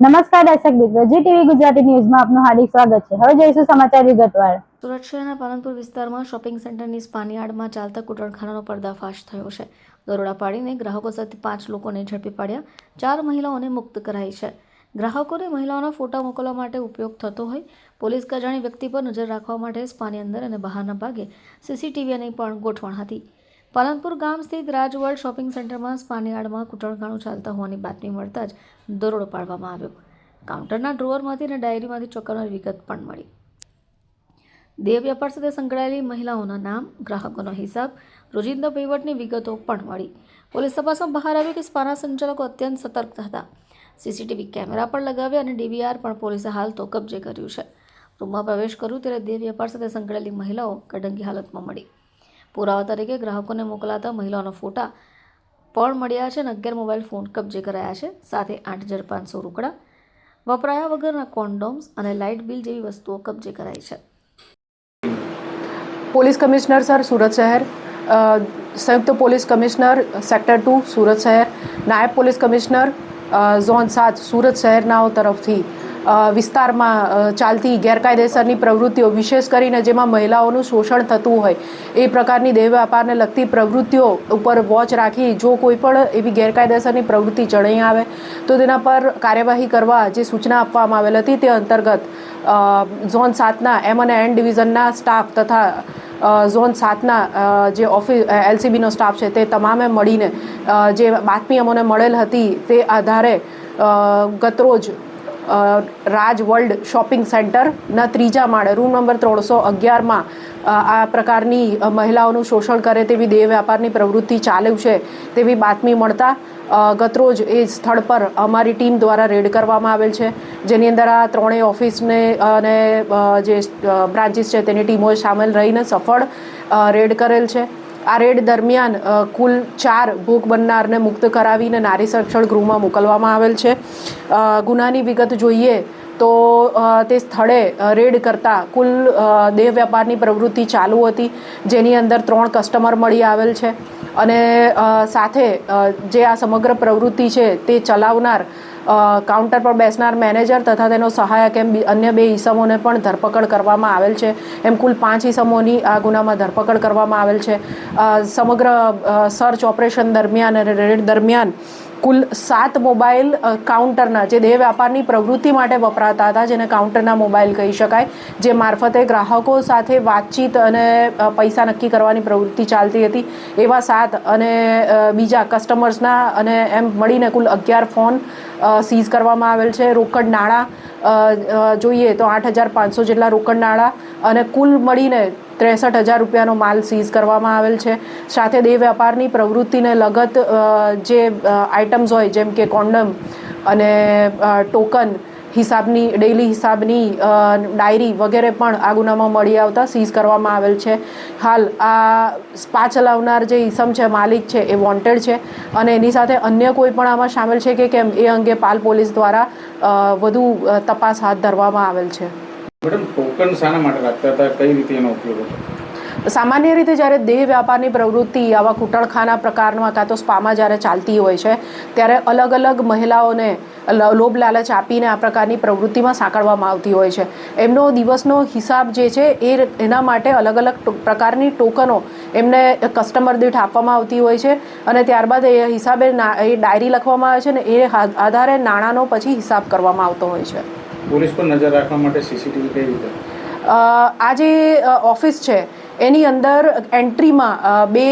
નમસ્કાર દર્શક મિત્રો, જી ટીવી ગુજરાતી ન્યૂઝમાં આપનું હાર્દિક સ્વાગત છે. હવે જોઈશું સમાચાર વિગતવાર. સુરત શહેરના પાલનપુર વિસ્તારમાં શોપિંગ સેન્ટરની સ્પાનિયાર્ડમાં ચાલતા કૂટણખાનાનો પર્દાફાશ થયો છે. દરોડા પાડીને ગ્રાહકો સાથે પાંચ લોકોને ઝડપી પાડ્યા. ચાર મહિલાઓને મુક્ત કરાઈ છે. ગ્રાહકોને મહિલાઓના ફોટા મોકલવા માટે ઉપયોગ થતો હોય, પોલીસ કજાણી વ્યક્તિ પર નજર રાખવા માટે સ્પાની અંદર અને બહારના ભાગે સીસીટીવીની પણ ગોઠવણ હતી. પાલનપુર ગામ સ્થિત રાજવર્લ્ડ શોપિંગ સેન્ટરમાં સ્પાનિયાર્ડમાં કૂટણખાણું ચાલતા હોવાની બાતમી મળતા જ દરોડો પાડવામાં આવ્યો. કાઉન્ટરના ડ્રોવરમાંથી અને ડાયરીમાંથી ચોંકાવનારી વિગત પણ મળી. દેહ વ્યાપાર સાથે સંકળાયેલી મહિલાઓના નામ, ગ્રાહકોનો હિસાબ, રોજિંદા વહીવટની વિગતો પણ મળી. પોલીસ તપાસમાં બહાર આવ્યું કે સ્પાના સંચાલકો અત્યંત સતર્ક હતા. સીસીટીવી કેમેરા પણ લગાવ્યા અને ડીવીઆર પણ પોલીસે હાલ તો કબજે કર્યું છે. રૂમમાં પ્રવેશ કર્યું ત્યારે દેહ વ્યાપાર સાથે સંકળાયેલી મહિલાઓ કડંગી હાલતમાં મળી. પુરાવા તરીકે ગ્રાહકોને મોકલાતા મહિલાઓના ફોટા પણ મળ્યા છે અને અગિયાર મોબાઈલ ફોન કબજે કરાયા છે. સાથે આઠ હજાર પાંચસો રોકડા વપરાયા વગરના કોન્ડોમ્સ અને લાઇટ બિલ જેવી વસ્તુઓ કબજે કરાઈ છે. પોલીસ કમિશનર સર, સુરત શહેર. સંયુક્ત police commissioner, sector two, Surat શહેર. નાયબ પોલીસ કમિશનર ઝોન સાત, સુરત શહેરનાઓ તરફથી વિસ્તારમાં ચાલતી ગેરકાયદેસરની પ્રવૃત્તિઓ, વિશેષ કરીને જેમાં મહિલાઓનું શોષણ થતું હોય, એ પ્રકારની દેહ વ્યાપારને લગતી પ્રવૃત્તિઓ ઉપર વોચ રાખી જો કોઈ પણ એવી ગેરકાયદેસરની પ્રવૃત્તિ જણાઈ આવે, તો તેના પર કાર્યવાહી કરવા જે સૂચના આપવામાં આવેલ હતી તે અંતર્ગત ઝોન સાતના એમ અને એન ડિવિઝનના સ્ટાફ તથા ઝોન સાતના જે ઓફિસ એલસીબીનો સ્ટાફ છે તે તમામે મળીને જે બાતમી અમને મળેલ હતી તે આધારે ગતરોજ રાજ વર્લ્ડ શોપિંગ સેન્ટરના ત્રીજા માળે, રૂમ નંબર ત્રણસો અગિયારમાં આ પ્રકારની મહિલાઓનું શોષણ કરે તેવી દેહ વ્યાપારની પ્રવૃત્તિ ચાલુ છે તેવી બાતમી મળતા ગતરોજ એ સ્થળ પર અમારી ટીમ દ્વારા રેડ કરવામાં આવેલ છે. જેની અંદર આ ત્રણેય ઓફિસને અને જે બ્રાન્ચીસ છે તેની ટીમો સામેલ રહીને સફળ રેડ કરેલ છે. આ રેડ દરમિયાન કુલ ચાર ભોગ બનનારને મુક્ત કરાવીને નારી સંરક્ષણ ગૃહમાં મોકલવામાં આવેલ છે. ગુનાની વિગત જોઈએ તો તે સ્થળે રેડ કરતાં કુલ દેહ વ્યાપારની પ્રવૃત્તિ ચાલુ હતી, જેની અંદર ત્રણ કસ્ટમર મળી આવેલ છે. અને સાથે જે આ સમગ્ર પ્રવૃત્તિ છે તે ચલાવનાર કાઉન્ટર પર બેસનાર મેનેજર તથા તેનો સહાયક એમ અન્ય બે ઈસમોને પણ ધરપકડ કરવામાં આવેલ છે. એમ કુલ પાંચ ઈસમોની આ ગુનામાં ધરપકડ કરવામાં આવેલ છે. સમગ્ર સર્ચ ઓપરેશન દરમિયાન અને રેડ દરમિયાન કુલ સાત મોબાઈલ કાઉન્ટરના જે દેહ વ્યાપારની પ્રવૃત્તિ માટે વપરાતા હતા, જેને કાઉન્ટરના મોબાઈલ કહી શકાય, જે મારફતે ગ્રાહકો સાથે વાતચીત અને પૈસા નક્કી કરવાની પ્રવૃત્તિ ચાલતી હતી. એવા સાત અને બીજા કસ્ટમર્સના અને એમ મળીને કુલ અગિયાર ફોન સીઝ કરવામાં આવેલ છે. રોકડ નાણાં જોઈએ તો આઠ હજાર પાંચસો જેટલા રોકડ નાણાં અને કુલ મળીને ત્રેસઠ હજાર રૂપિયાનો માલ સીઝ કરવામાં આવેલ છે. સાથે દેહ વ્યાપારની પ્રવૃત્તિને લગત જે આઇટમ્સ હોય, જેમ કે કોન્ડમ અને ટોકન હિસાબની ડેઇલી હિસાબની ડાયરી વગેરે પણ આ ગુનામાં મળી આવતા સીઝ કરવામાં આવેલ છે. હાલ આ સ્પા ચલાવનાર જે ઈસમ છે, માલિક છે, એ વોન્ટેડ છે. અને એની સાથે અન્ય કોઈ પણ આમાં સામેલ છે કે કેમ, એ અંગે પાલ પોલીસ દ્વારા વધુ તપાસ હાથ ધરવામાં આવેલ છે. મેડમ, ટોકન શાના માટે રાખતા હતા? કઈ રીતે એનો ઉપયોગ હતો? સામાન્ય રીતે જ્યારે દેહ વ્યાપારની પ્રવૃત્તિ આવા કુટળખાના પ્રકારમાં કાં તો સ્પામાં જ્યારે ચાલતી હોય છે, ત્યારે અલગ અલગ મહિલાઓને લોભ લાલચ આપીને આ પ્રકારની પ્રવૃત્તિમાં સાંકળવામાં આવતી હોય છે. એમનો દિવસનો હિસાબ જે છે, એ એના માટે અલગ અલગ પ્રકારની ટોકનો એમને કસ્ટમર દીઠ આપવામાં આવતી હોય છે અને ત્યારબાદ એ હિસાબે એ ડાયરી લખવામાં આવે છે ને એ આધારે નાણાંનો પછી હિસાબ કરવામાં આવતો હોય છે. પોલીસ પર નજર રાખવા માટે સીસીટીવી કઈ રીતે? આ જે ઓફિસ છે એની અંદર એન્ટ્રીમાં બે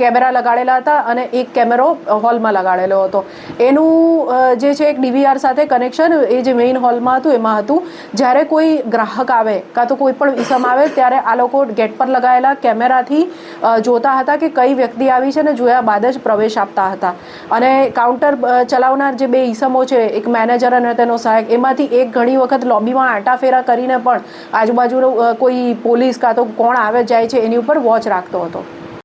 કેમેરા લગાડેલા હતા અને એક કેમેરો હોલમાં લગાડેલો હતો. એનું જે છે એક ડીવીઆર સાથે કનેક્શન, એ જે મેઇન હોલમાં હતું, એમાં હતું. જ્યારે કોઈ ગ્રાહક આવે, કાં તો કોઈ પણ ઇસમ આવે, ત્યારે આ લોકો ગેટ પર લગાવેલા કેમેરાથી જોતા હતા કે કઈ વ્યક્તિ આવી છે ને જોયા બાદ જ પ્રવેશ આપતા હતા. અને કાઉન્ટર ચલાવનાર જે બે ઈસમો છે, એક મેનેજર અને તેનો સહાયક, એમાંથી એક ઘણી વખત લોબીમાં આંટાફેરા કરીને પણ આજુબાજુનો કોઈ પોલીસ કાં તો કોણ આવે જાય છે એની ઉપર વોચ રાખતો હતો.